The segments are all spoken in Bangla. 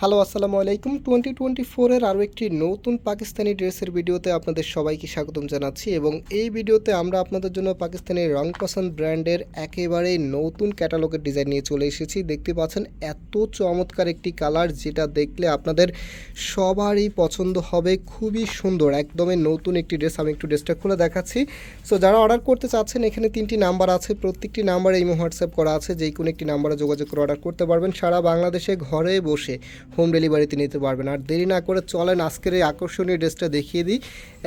হ্যালো, আসসালামু আলাইকুম। টোয়েন্টি টোয়েন্টি ফোরের আরও একটি নতুন পাকিস্তানি ড্রেসের ভিডিওতে আপনাদের সবাইকে স্বাগতম জানাচ্ছি এবং এই ভিডিওতে আমরা আপনাদের জন্য পাকিস্তানি রং পছন্দ ব্র্যান্ডের একেবারে নতুন ক্যাটালগের ডিজাইন নিয়ে চলে এসেছি। দেখতে পাচ্ছেন, এত চমৎকার একটি কালার যেটা দেখলে আপনাদের সবারই পছন্দ হবে। খুবই সুন্দর, একদমই নতুন একটি ড্রেস। আমি একটু ড্রেসটা খুলে দেখাচ্ছি। সো যারা অর্ডার করতে চাচ্ছেন, এখানে তিনটি নাম্বার আছে। প্রত্যেকটি নাম্বারে ইমো হোয়াটসঅ্যাপ করা আছে। যেই কোনো একটি নাম্বারে যোগাযোগ করে অর্ডার করতে পারবেন সারা বাংলাদেশে ঘরে বসে। হোম ডেলিভারিতে নিতে পারবেন। আর দেরি না করে চলেন, আজকের এই আকর্ষণীয় ড্রেসটা দেখিয়ে দিই।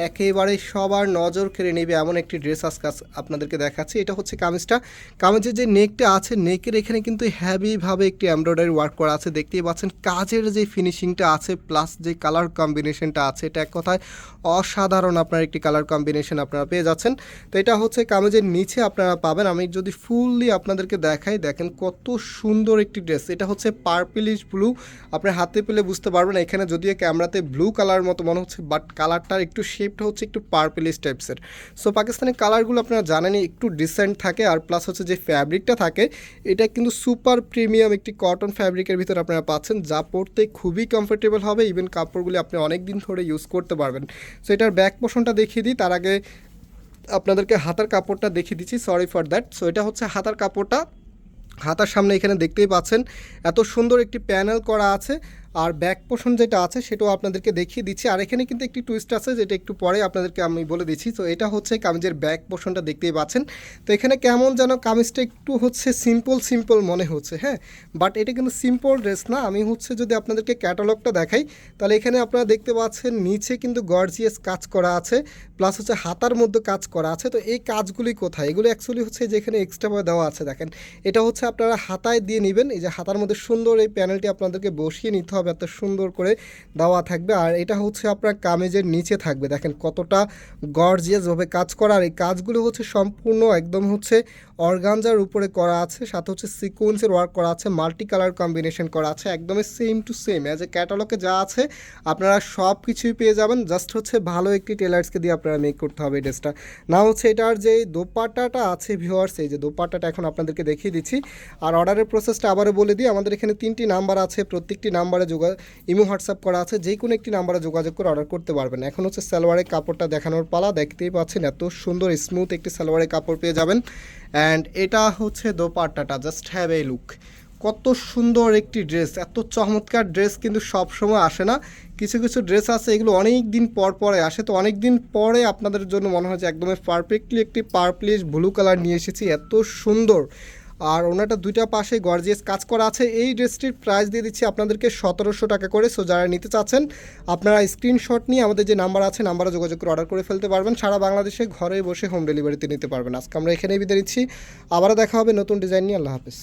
একেবারে সবার নজর কেড়ে নেবে এমন একটি ড্রেস আজকে আপনাদেরকে দেখাচ্ছি। এটা হচ্ছে কামিজটা। কামিজের যে নেকটা আছে, নেকের এখানে কিন্তু হ্যাভিভাবে একটি এমব্রয়ডারি ওয়ার্ক করা আছে। দেখতেই পাচ্ছেন, কাজের যে ফিনিশিংটা আছে প্লাস যে কালার কম্বিনেশনটা আছে, এটা এক কথায় অসাধারণ আপনার একটি কালার কম্বিনেশন আপনারা পেয়ে যাচ্ছেন। তো এটা হচ্ছে কামিজের নিচে আপনারা পাবেন। আমি যদি ফুললি আপনাদেরকে দেখাই, দেখেন কত সুন্দর একটি ড্রেস এটা হচ্ছে পার্পলিশ ব্লু আপনার হাতে পেলে বুঝতে পারবেন এখানে যদিও ক্যামেরাতে ব্লু কালার মতো মনে হচ্ছে বাট কালারটার একটু শেপটা হচ্ছে একটু পার্পলিশ টাইপসের সো পাকিস্তানি কালারগুলো আপনারা জানেনই, একটু ডিসেন্ট থাকে, আর প্লাস হচ্ছে যে ফ্যাব্রিকটা থাকে, এটা কিন্তু সুপার প্রিমিয়াম একটি কটন ফ্যাব্রিকের ভিতরে আপনারা পাচ্ছেন, যা পরতে খুবই কমফোর্টেবল হবে ইভেন কাপড়গুলি আপনি অনেক দিন ধরে ইউজ করতে পারবেন। সো এটার ব্যাক পোষণটা দেখিয়ে দিই, তার আগে আপনাদেরকে হাতার কাপড়টা দেখিয়ে দিচ্ছি সরি ফর দ্যাট সো এটা হচ্ছে হাতার কাপড়টা। হাতার সামনে এখানে দেখতেই পাচ্ছেন এত সুন্দর একটি প্যানেল করা আছে। আর ব্যাক পোর্শন যেটা আছে, সেটাও আপনাদেরকে দেখিয়ে দিচ্ছি। আর এখানে কিন্তু একটি টুইস্ট আছে, যেটা একটু পরে আপনাদেরকে আমি বলে দিচ্ছি। তো এটা হচ্ছে কামিজের ব্যাক পোর্শনটা দেখতেই পাচ্ছেন। তো এখানে কেমন যেন কামিজটা একটু হচ্ছে সিম্পল সিম্পল মনে হচ্ছে হ্যাঁ? বাট এটা কিন্তু সিম্পল ড্রেস না। আমি হচ্ছে যদি আপনাদেরকে ক্যাটালগটা দেখাই, তাহলে এখানে আপনারা দেখতে পাচ্ছেন নিচে কিন্তু গর্জিয়াস কাজ করা আছে প্লাস হচ্ছে হাতার মধ্যে কাজ করা আছে। তো এই কাজগুলি কোথায়? এগুলো অ্যাকচুয়ালি হচ্ছে যে যেখানে এক্সট্রাভাবে দেওয়া আছে, দেখেন। এটা হচ্ছে আপনারা হাতায় দিয়ে নেবেন। এই যে হাতার মধ্যে সুন্দর এই প্যানেলটি আপনাদেরকে বসিয়ে নিতে হবে এত সুন্দর করে দেওয়া থাকবে। আর এটা হচ্ছে আপনার কামেজের নিচে থাকবে। দেখেন কতটা গর্জিয়াসভাবে কাজ করা। আর এই কাজগুলো হচ্ছে সম্পূর্ণ একদম হচ্ছে অর্গানজার উপরে করা আছে। সাথে হচ্ছে সিকোয়েন্সের ওয়ার্ক করা আছে। মাল্টি কালার কম্বিনেশন করা আছে। একদমই same to same as A ক্যাটালগে যা আছে, আপনারা সব কিছুই পেয়ে যাবেন। জাস্ট হচ্ছে ভালো একটি টেলার্সকে দিয়ে আপনারা মেক করতে হবে ড্রেসটা না হচ্ছে এটার যে দোপাট্টাটা আছে ভিউয়ার্স এই যে দোপাট্টাটা এখন আপনাদেরকে দেখিয়ে দিচ্ছি। আর অর্ডারের প্রসেসটা আবারও বলে দিই। আমাদের এখানে তিনটি নাম্বার আছে। প্রত্যেকটি নাম্বারে যোগা ইমো, হোয়াটসঅ্যাপ করা আছে যে কোনো একটি নাম্বারে যোগাযোগ করে অর্ডার করতে পারবেন। এখন হচ্ছে সালোয়ারের কাপড়টা দেখানোর পালা, দেখতেই পাচ্ছেন এত সুন্দর স্মুথ একটি সালোয়ারের কাপড় পেয়ে যাবেন। অ্যান্ড এটা হচ্ছে দোপাট্টাটা জাস্ট হ্যাভ এ লুক কত সুন্দর একটি ড্রেস এত চমৎকার ড্রেস কিন্তু সব সময় আসে না। কিছু কিছু ড্রেস আছে, এগুলো অনেক দিন পর পরে আসে। তো অনেক দিন পরে আপনাদের জন্য মনে হয় যে একদমই পারফেক্টলি একটি পার্পলিশ ব্লু কালার নিয়ে এসেছি, এত সুন্দর। আর ওনাটা দুইটা পাশে গর্জিয়াস কাজ করা আছে। এই ড্রেসটির প্রাইস দিয়ে দিচ্ছি আপনাদেরকে সতেরোশো টাকা করে। সো যারা নিতে চাচ্ছেন, আপনারা স্ক্রিনশট নিয়ে আমাদের যে নাম্বার আছে নাম্বারে যোগাযোগ করে অর্ডার করে ফেলতে পারবেন। সারা বাংলাদেশে ঘরে বসে হোম ডেলিভারিতে নিতে পারবেন। আজকে আমরা এখানেই বিদায় নিচ্ছি। আবারও দেখা হবে নতুন ডিজাইন নিয়ে। আল্লাহ হাফিজ।